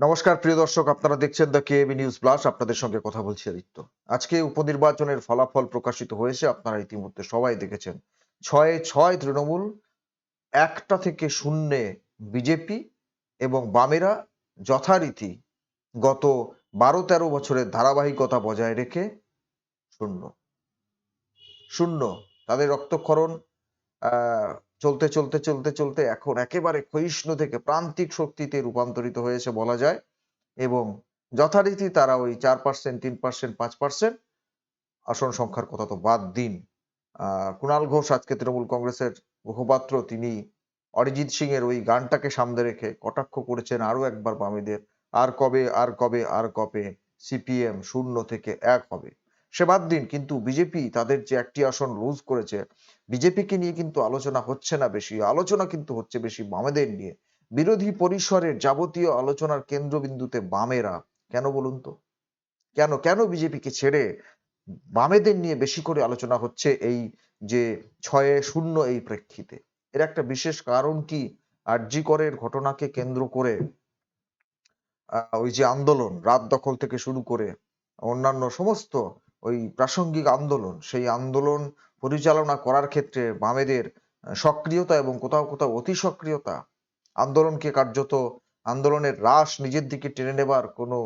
নমস্কার প্রিয় দর্শক আপনারা দেখছেন দ্য কেবি নিউজ প্লাস আপনাদের সঙ্গে কথা বলছি আদিত্য। আজকে উপনির্বাচনের ফলাফল প্রকাশিত হয়েছে আপনারা ইতিমধ্যে সবাই দেখেছেন। ছয়ে ছয় তৃণমূল একটা থেকে শূন্যে বিজেপি এবং বামেরা যথারীতি গত বারো তেরো বছরের ধারাবাহিকতা বজায় রেখে শূন্য। শূন্য তাদের রক্তক্ষরণ আহ, চলতে চলতে চলতে চলতে এখন একেবারে ক্ষয়িষ্ণু থেকে প্রান্তিক শক্তিতে রূপান্তরিত হয়েছে বলা যায়। এবং যথারীতি তারা ওই চার পার্সেন্ট তিন পার্সেন্ট পাঁচ পার্সেন্ট আসন সংখ্যার কথা তো বাদ দিন। কুণাল ঘোষ আজকে তৃণমূল কংগ্রেসের মুখপাত্র, তিনি অরিজিৎ সিং এর ওই গানটাকে সামনে রেখে কটাক্ষ করেছেন আরও একবার বামেদের, আর কবে আর কবে আর কবে, সিপিএম শূন্য থেকে এক হবে। সে বাদ দিন, কিন্তু বিজেপি তাদের যে একটি আসন লুজ করেছে বিজেপিকে নিয়ে কিন্তু আলোচনা হচ্ছে না বেশি। আলোচনা কিন্তু হচ্ছে বেশি বামেদের নিয়ে। বিরোধী পরিসরের যাবতীয় আলোচনার কেন্দ্রবিন্দুতে বামেরা। কেন বলুন তো? কেন কেন বিজেপিকে ছেড়ে বামেদের নিয়ে বেশি করে আলোচনা হচ্ছে এই যে ছয়ে শূন্য এই প্রেক্ষিতে? এর একটা বিশেষ কারণ কি? আরজি করের ঘটনাকে কেন্দ্র করে ওই যে আন্দোলন, রাত দখল থেকে শুরু করে, অন্যান্য সমস্ত ওই প্রাসঙ্গিক আন্দোলন, সেই আন্দোলন পরিচালনা করার ক্ষেত্রে বামেদের সক্রিয়তা এবং কোথাও কোথাও অতি সক্রিয়তা আন্দোলনকে কার্যত আন্দোলনের রাশ নিজের দিকে টেনে নেবার কোনো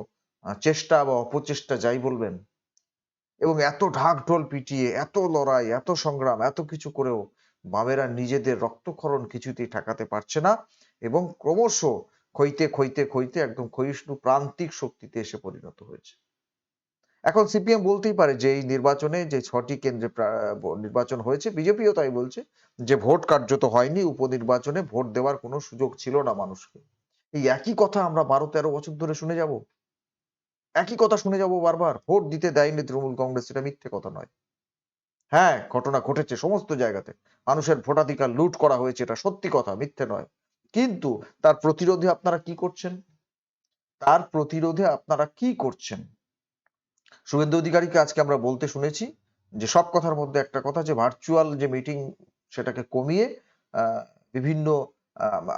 চেষ্টা বা অপচেষ্টা যাই বলবেন। এবং এত ঢাক ঢোল পিটিয়ে, এত লড়াই, এত সংগ্রাম, এত কিছু করেও বামেরা নিজেদের রক্তক্ষরণ কিছুতেই ঠেকাতে পারছে না এবং ক্রমশ ক্ষইতে ক্ষইতে ক্ষইতে একদম ক্ষয়িষ্ণু প্রান্তিক শক্তিতে এসে পরিণত হয়েছে। এখন সিপিএম বলতেই পারে যে এই নির্বাচনে যে ছটি কেন্দ্রে নির্বাচন হয়েছে, বিজেপিও তাই বলছে, যে ভোট কার্যত হয়নি, উপনির্বাচনে ভোট দেওয়ার কোনো সুযোগ ছিল না মানুষকে। এই একই কথা আমরা বারো তেরো বছর ধরে শুনে যাব। একই কথা শুনে যাব বারবার, ভোট দিতে দেয়নি তৃণমূল কংগ্রেস, এটা মিথ্যে কথা নয়। হ্যাঁ ঘটনা ঘটেছে সমস্ত জায়গাতে। মানুষের ভোটাধিকার লুট করা হয়েছে, এটা সত্যি কথা, মিথ্যে নয়। কিন্তু তার প্রতিরোধে আপনারা কি করছেন? তার প্রতিরোধে আপনারা কি করছেন? শুভেন্দু অধিকারীকে আজকে আমরা বলতে শুনেছি যে সব কথার মধ্যে একটা কথা যে ভার্চুয়াল যে মিটিং সেটাকে কমিয়ে বিভিন্ন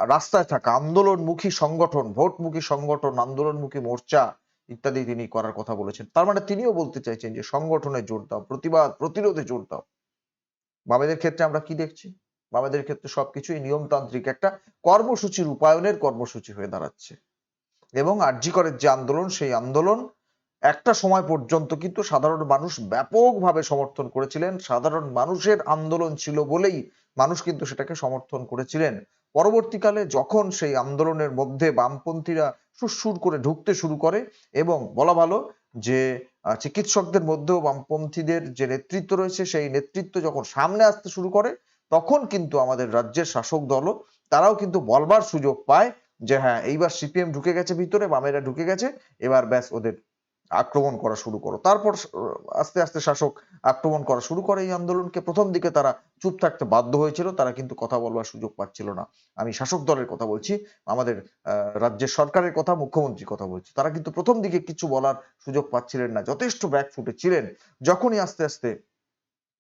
রাস্তায় থাকা আন্দোলনমুখী সংগঠন, ভোটমুখী সংগঠন, আন্দোলনমুখী মোর্চা ইত্যাদি তিনি করার কথা বলেছেন। তার মানে তিনিও বলতে চাইছেন যে সংগঠনে জোর দাও, প্রতিবাদ, প্রতিরোধে জোর দাও। বামেদের ক্ষেত্রে আমরা কি দেখছি? বামেদের ক্ষেত্রে সবকিছুই নিয়মতান্ত্রিক একটা কর্মসূচি রূপায়ণের কর্মসূচি হয়ে দাঁড়াচ্ছে। এবং আরজি করের যে আন্দোলন, সেই আন্দোলন একটা সময় পর্যন্ত কিন্তু সাধারণ মানুষ ব্যাপকভাবে সমর্থন করেছিলেন। সাধারণ মানুষের আন্দোলন ছিল বলেই মানুষ কিন্তু সেটাকে সমর্থন করেছিলেন। পরবর্তীকালে যখন সেই আন্দোলনের মধ্যে বামপন্থীরা সুরসুর করে ঢুকতে শুরু করে এবং বলা ভালো যে চিকিৎসকদের মধ্যেও বামপন্থীদের যে নেতৃত্ব রয়েছে, সেই নেতৃত্ব যখন সামনে আসতে শুরু করে, তখন কিন্তু আমাদের রাজ্যের শাসক দলও তারাও কিন্তু বলবার সুযোগ পায় যে হ্যাঁ এইবার সিপিএম ঢুকে গেছে ভিতরে, বামেরা ঢুকে গেছে, এবার ব্যাস ওদের আক্রমণ করা শুরু করো। তারপর আস্তে আস্তে শাসক আক্রমণ করা শুরু করে এই আন্দোলনকে। প্রথম দিকে তারা চুপ থাকতে বাধ্য হয়েছিল, তারা কিন্তু কথা বলবার সুযোগ পাচ্ছিল না। আমি শাসক দলের কথা বলছি, আমাদের রাজ্যের সরকারের কথা, মুখ্যমন্ত্রীর কথা বলছি। তারা কিন্তু প্রথম দিকে কিছু বলার সুযোগ পাচ্ছিলেন না, যথেষ্ট ব্যাকফুটে ছিলেন। যখনই আস্তে আস্তে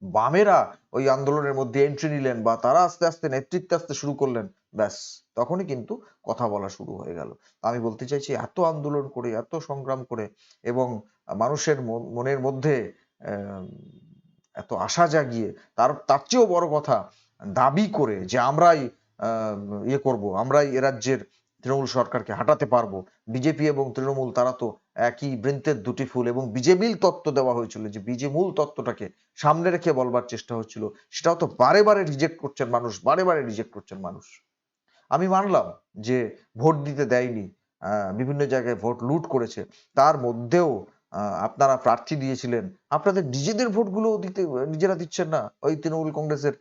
বামেরা ওই আন্দোলনের মধ্যে এন্ট্রি নিলেন বা তারা আস্তে আস্তে নেতৃত্বে আসতে শুরু করলেন, ব্যাস, তখনই কিন্তু কথা বলা শুরু হয়ে গেল। আমি বলতে চাইছি, এত আন্দোলন করে, এত সংগ্রাম করে এবং মানুষের মন- মনের মধ্যে এত আশা জাগিয়ে, তার তার চেয়েও বড় কথা দাবি করে যে আমরাই ইয়ে করব, আমরাই এ রাজ্যের তৃণমূল সরকারকে হাঁটাতে পারব। বিজেপি এবং তৃণমূল, তারা তো একই বৃন্তের দুটি ফুল এবং বিজেপির তত্ত্ব দেওয়া হয়েছিল যে বিজে মূল তত্ত্বটাকে সামনে রেখে বলবার চেষ্টা হচ্ছিল। সেটাও তো বারে বারে রিজেক্ট করছেন মানুষ, বারে বারে রিজেক্ট করছেন মানুষ। আমি মানলাম যে ভোট দিতে দেয়নি বিভিন্ন জায়গায় ভোট লুট করেছে। তার মধ্যেও আপনারা প্রার্থী দিয়েছিলেন। আপনাদের নিজেদের ভোটগুলো দিতে, নিজেরা দিচ্ছেন না। ওই তৃণমূল কংগ্রেসের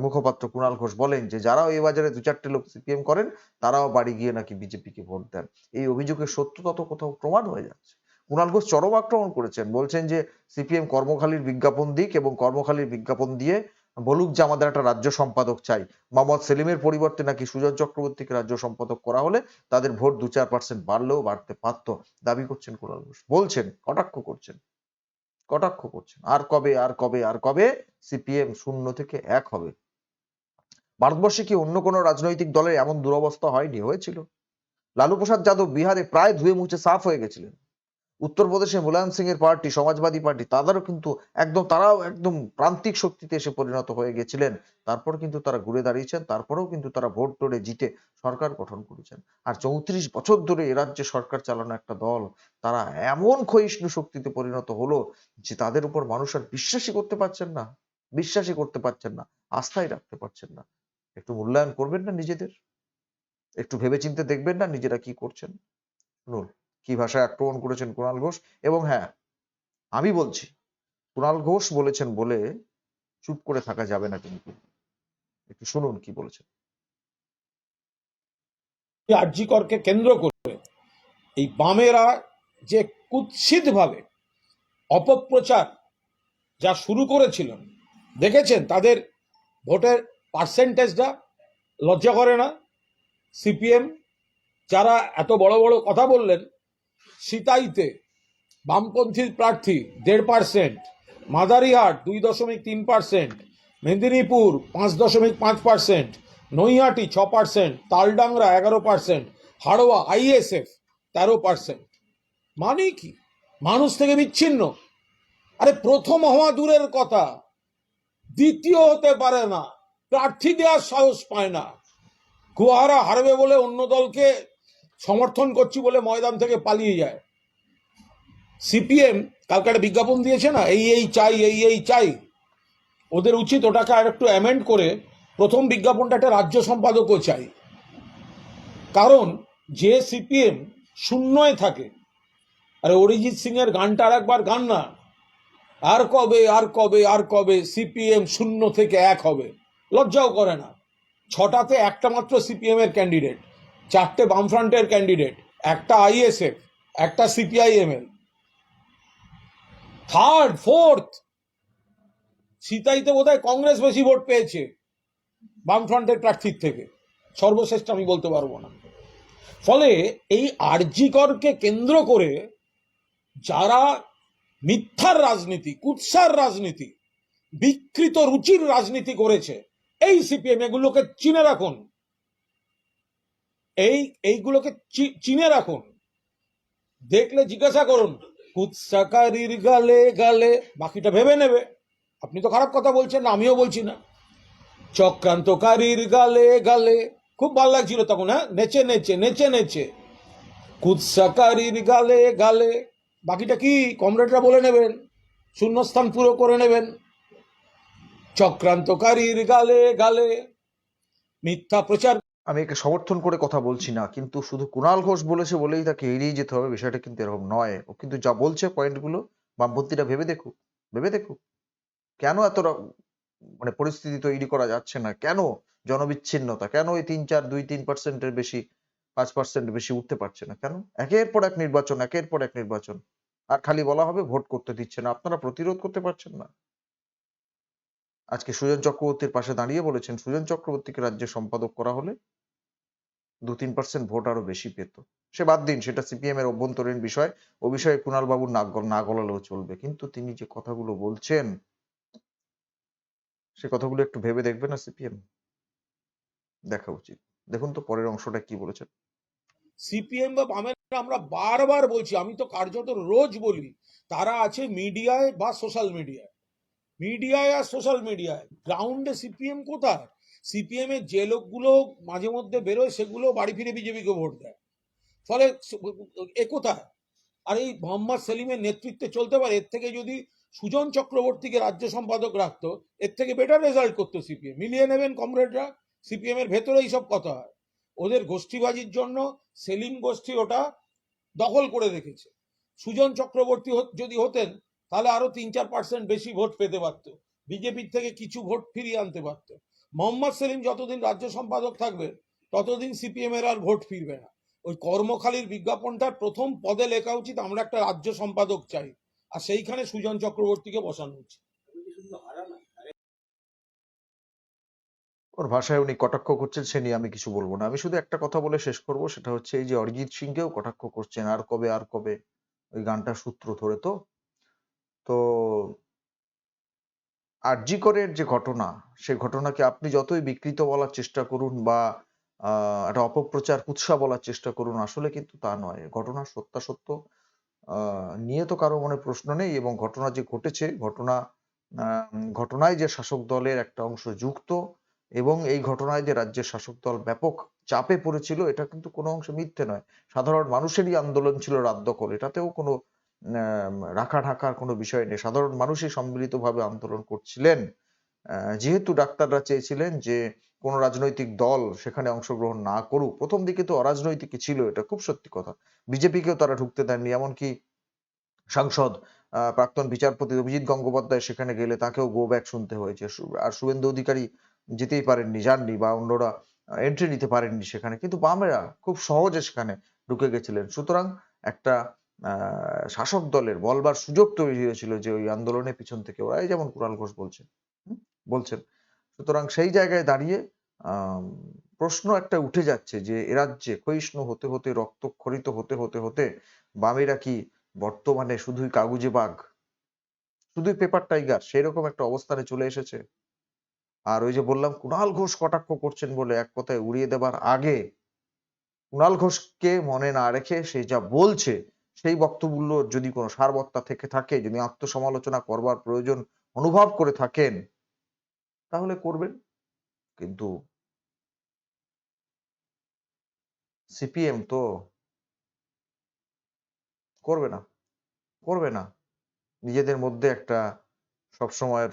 মুখপাত্র কুণাল ঘোষ বলেন যে, যারাও এই বাজারে দু চারটে লোক সিপিএম করেন, তারাও বাড়ি গিয়ে নাকি বিজেপিকে ভোট দেন। এই অভিযোগের সত্যতা তো কোথাও প্রমাণ হয়ে যাচ্ছে। কুণাল ঘোষ চরম আক্রমণ করেছেন। বলছেন যে, সিপিএম কর্মখালির বিজ্ঞাপন দিক এবং কর্মখালীর বিজ্ঞাপন দিয়ে বলুক যে, আমাদের একটা রাজ্য সম্পাদক চাই। মোহাম্মদ সেলিমের পরিবর্তে নাকি সুজন চক্রবর্তীকে রাজ্য সম্পাদক করা হলে তাদের ভোট দু চার পার্সেন্ট বাড়লেও বাড়তে পারতো। দাবি করছেন কুণাল ঘোষ। বলছেন, কটাক্ষ করছেন। কটাক্ষ করছেন? আর কবে আর কবে আর কবে? সিপিএম শূন্য থেকে এক হবে। ভারতবর্ষে কি অন্য কোনো রাজনৈতিক দলের এমন দুরবস্থা হয়নি? হয়েছিল। লালু প্রসাদ যাদব বিহারে প্রায় ধুয়ে মুছে সাফ হয়ে গেছিলেন। উত্তরপ্রদেশে মুলায়ম সিং এর পার্টি, সমাজবাদী পার্টি, তাদেরও কিন্তু একদম, তারাও একদম প্রান্তিক শক্তিতে এসে পরিণত হয়ে গেছিলেন। তারপর কিন্তু তারা ঘুরে দাঁড়িয়েছেন, তারপরেও কিন্তু তারা ভোট টোরে জিতে সরকার গঠন করেছেন। আর চৌত্রিশ বছর ধরে এ রাজ্যে সরকার চালানো একটা দল, তারা এমন ক্ষয়িষ্ণু শক্তিতে পরিণত হলো যে তাদের উপর মানুষ আর বিশ্বাসই করতে পারছেন না, বিশ্বাসই করতে পারছেন না, আস্থাই রাখতে পারছেন না। একটু মূল্যায়ন করবেন না নিজেদের? একটু ভেবেচিন্তে দেখবেন না নিজেরা কি করছেন? শুনুন। কি ভাষায় আক্রমণ করেছেন কুণাল ঘোষ? এবং হ্যাঁ আমি বলছি, কুণাল ঘোষ বলেছেন বলে চুপ করে থাকা যাবে না কিন্তু। একটু শুনুন কি বলেছেন। আরজিকরকে কেন্দ্র করে এই বামেরা যে কুৎসিতভাবে অপপ্রচার যা শুরু করেছিলেন, দেখেছেন? তাদের ভোটের পার্সেন্টেজটা লজ্জা করে না? সিপিএম, যারা এত বড় বড় কথা বললেন সিতাইতে বামপন্থী প্রার্থী দেড় পার্সেন্ট, মাদারিহাট দুই দশমিক তিন পার্সেন্ট, মেদিনীপুর পাঁচ দশমিক পাঁচ পার্সেন্ট, নৈহাটি ছ পার্সেন্ট, তালডাংরা এগারো পার্সেন্ট, হাড়োয়া আইএসএফ তেরো পার্সেন্ট। মানে কি? মানুষ থেকে বিচ্ছিন্ন। আরে প্রথম হওয়া দূরের কথা। দ্বিতীয় হতে পারে না। প্রার্থী দেওয়ার সাহস পায় না। গুয়াহারা হারবে বলে অন্য দলকে সমর্থন করছি বলে ময়দান থেকে পালিয়ে যায়। সিপিএম কালকে একটা বিজ্ঞাপন দিয়েছে না, এই এই চাই, এই এই চাই। ওদের উচিত ওটাকে আর একটু অ্যামেন্ড করে প্রথম বিজ্ঞাপনটা একটা রাজ্য সম্পাদকও চাই। কারণ যে সিপিএম শূন্যয় থাকে, আরে অরিজিৎ সিং এর গানটা আর একবার গান না। আর কবে আর কবে আর কবে সিপিএম শূন্য থেকে এক হবে? লজ্জাও করে না। ছটাতে একটা মাত্র সিপিএম এর ক্যান্ডিডেট চারটে বামফ্রন্টের ক্যান্ডিডেট একটা আইএসএফ একটা সিপিআইএমএল থার্ড ফোর্থ সিতাইতে বোধহয় কংগ্রেস বেশি ভোট পেয়েছে বামফ্রন্টের প্রার্থীর থেকে। সর্বশ্রেষ্ঠ আমি বলতে পারব না। ফলে এই আরজিকরকে কেন্দ্র করে যারা মিথ্যার রাজনীতি, কুৎসার রাজনীতি, বিকৃত রুচির রাজনীতি করেছে, এই সিপিএম এগুলোকে চিনে রাখুন। এই, এইগুলোকে চিনে রাখুন। দেখলে জিজ্ঞাসা করুন কুৎসাকারীর গালে গালে। বাকিটা ভেবে নেবে। আপনি তো খারাপ কথা বলছেন না আমিও বলছি না। চক্রান্তকারীর গালে গালে। খুব ভালো লাগছিল তখন হ্যাঁ? নেচে নেচে নেচে নেচে। কুৎসাকারীর গালে গালে। বাকিটা কি? কমরেডরা বলে নেবেন। শূন্যস্থান পুরো করে নেবেন। চক্রান্তকারীর গালে গালে। মিথ্যা প্রচার আমি একে সমর্থন করে কথা বলছি না, কিন্তু শুধু কুণাল ঘোষ বলেছে বলেই তাকে এড়িয়ে যেতে হবে, বিষয়টা কিন্তু এরকম নয়। ও কিন্তু যা বলছে পয়েন্টগুলো, বামপন্থীরা ভেবে দেখুক ভেবে দেখুক। কেন এত মানে পরিস্থিতি তৈরি করা যাচ্ছে না? কেন জনবিচ্ছিন্নতা? কেন ওই তিন চার দুই তিন পার্সেন্টের বেশি, পাঁচ পার্সেন্ট বেশি উঠতে পারছে না? কেন? একের পর এক নির্বাচন, একের পর এক নির্বাচন। আর খালি বলা হবে ভোট করতে দিচ্ছে না। আপনারা প্রতিরোধ করতে পারছেন না। আজকে সুজন চক্রবর্তীর পাশে দাঁড়িয়ে বলেছেন, সুজন চক্রবর্তীকে রাজ্যের সম্পাদক করা হলে দু তিন পার্সেন্ট ভোট আরও বেশি পেত। সে বাদ দিন, সেটা সিপিএম এর অভ্যন্তরীণ বিষয়। ও বিষয়ে কুণাল বাবুর নাক না গলালেও চলবে। কিন্তু তিনি যে কথাগুলো বলছেন, সে কথাগুলো একটু ভেবে দেখবে না সিপিএম দেখা উচিত। দেখুন তো পরের অংশটা কি বলেছেন সিপিএম বা বামের আমরা বারবার বলছি, আমি তো কার্যত রোজ বলি, তারা আছে মিডিয়ায় বা সোশ্যাল মিডিয়ায়। মিডিয়ায় আর সোশ্যাল মিডিয়ায়। গ্রাউন্ডে সিপিএম কোথায়? সিপিএম এর যে লোকগুলো মাঝে মধ্যে বেরোয়, সেগুলো বাড়ি ফিরে বিজেপিকে ভোট দেয়। ফলে এ কোথায়? আর এই মোহাম্মদ সেলিমের নেতৃত্বে চলতে পারে, এর থেকে যদি সুজন চক্রবর্তীকে রাজ্য সম্পাদক রাখতো, এর থেকে বেটার রেজাল্ট করতো সিপিএম। মিলিয়ে নেবেন কমরেডরা সিপিএম এর ভেতরে এইসব কথা। হয় ওদের গোষ্ঠীবাজির জন্য সেলিম গোষ্ঠী ওটা দখল করে রেখেছে। সুজন চক্রবর্তী যদি হতেন তাহলে আরও তিন চার পার্সেন্ট বেশি ভোট পেতে পারতো। বিজেপির থেকে কিছু ভোট ফিরিয়ে আনতে পারতো। মোহাম্মদ সেলিম যতদিন রাজ্য সম্পাদক থাকবে, ততদিন সিপিএম এর আর ভোট ফিরবে না। ওই কর্মখালির বিজ্ঞাপনটার প্রথম পদে লেখা উচিত, আমরা একটা রাজ্য সম্পাদক চাই। আর সেইখানে সুজন চক্রবর্তীকে বসানো উচিত। ওর ভাষায় উনি কটাক্ষ করছেন, সে নিয়ে আমি কিছু বলব না। আমি শুধু একটা কথা বলে শেষ করব, সেটা হচ্ছে এই যে অরিজিৎ সিংকেও কটাক্ষ করছেন, আর কবে আর কবে? ওই গানটার সূত্র ধরে তো। তো আরজি করের যে ঘটনা, সে ঘটনাকে আপনি যতই বিকৃত বলার চেষ্টা করুন বা একটা অপপ্রচার, কুৎসা বলার চেষ্টা করুন, আসলে কিন্তু তা নয়। ঘটনার সত্যাসত্য নিয়ে তো কারও মনে প্রশ্ন নেই এবং ঘটনা যে ঘটেছে, ঘটনা ঘটনায় যে শাসক দলের একটা অংশ যুক্ত এবং এই ঘটনায় যে রাজ্যের শাসক দল ব্যাপক চাপে পড়েছিল, এটা কিন্তু কোনো অংশে মিথ্যে নয়। সাধারণ মানুষেরই আন্দোলন ছিল রাত দখল এটাতেও কোনো রাখা ঢাকার কোনো বিষয় নেই। সাধারণ মানুষই সম্মিলিতভাবে আন্দোলন করছিলেন। যেহেতু ডাক্তাররা চেয়েছিলেন যে কোন রাজনৈতিক দল সেখানে অংশগ্রহণ না করুক, প্রথম দিকে তো অরাজনৈতিক ছিল এটা খুব সত্যি কথা। বিজেপিকেও তারা ঢুকতে দেননি, এমনকি সাংসদ প্রাক্তন বিচারপতি অভিজিৎ গঙ্গোপাধ্যায় সেখানে গেলে তাকেও গো ব্যাক শুনতে হয়েছে। আর শুভেন্দু অধিকারী যেতেই পারেননি, যাননি বা অন্যরা এন্ট্রি নিতে পারেননি সেখানে। কিন্তু বামেরা খুব সহজে সেখানে ঢুকে গেছিলেন। সুতরাং একটা শাসক দলের বলবার সুযোগ তৈরি হয়েছিল যে ওই আন্দোলনের পিছন থেকে ওরা, এই যেমন কুণাল ঘোষ বলছেন বলছেন। সুতরাং সেই জায়গায় দাঁড়িয়ে প্রশ্ন একটা উঠে যাচ্ছে যে এ রাজ্যে ক্ষয়িষ্ণু হতে হতে রক্তক্ষরিত হতে হতে হতে বামেরা কি বর্তমানে শুধুই কাগুজে বাঘ? শুধুই পেপার টাইগার? সেরকম একটা অবস্থানে চলে এসেছে। আর ওই যে বললাম, কুণাল ঘোষ কটাক্ষ করছেন বলে এক কথায় উড়িয়ে দেবার আগে, কুণাল ঘোষকে মনে না রেখে সে যা বলছে সেই বক্তব্যগুলো যদি কোনো সারবত্তা থেকে থাকে, যদি আত্মসমালোচনা করবার প্রয়োজন অনুভব করে থাকেন, তাহলে করবেন। কিন্তু সিপিএম তো করবে না করবে না। নিজেদের মধ্যে একটা সবসময়ের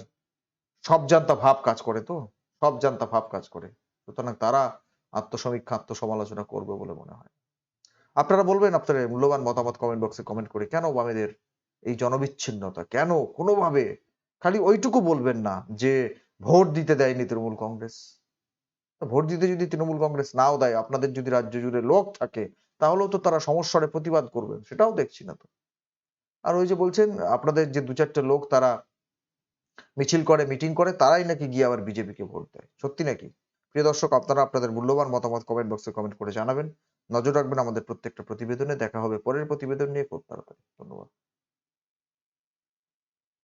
সব জানতা ভাব কাজ করে তো সব জানতা ভাব কাজ করে। সুতরাং তারা আত্মসমীক্ষা, আত্মসমালোচনা করবে বলে মনে হয়। আপনারা বলবেন আপনাদের মূল্যবান মতামত কমেন্ট বক্সে কমেন্ট করে কেন বামেদের এই জনবিচ্ছিন্নতা? কেন? কোনোভাবে। খালি ওইটুকু বলবেন না যে ভোট দিতে দেয়নি তৃণমূল কংগ্রেস। ভোট দিতে যদি তৃণমূল কংগ্রেস নাও দেয়, আপনাদের যদি রাজ্য জুড়ে লোক থাকে, তাহলেও তো তারা সমস্যারে প্রতিবাদ করবেন, সেটাও দেখছি না তো। আর ওই যে বলছেন, আপনাদের যে দু চারটে লোক তারা মিছিল করে মিটিং করে, তারাই নাকি গিয়ে আবার বিজেপিকে ভোট দেয়। সত্যি নাকি? প্রিয় দর্শক, আপনারা আপনাদের মূল্যবান মতামত কমেন্ট বক্সে কমেন্ট করে জানাবেন। নজর রাখবেন আমাদের প্রত্যেকটা প্রতিবেদনে। দেখা হবে পরের প্রতিবেদন নিয়ে খুব তাড়াতাড়ি। ধন্যবাদ।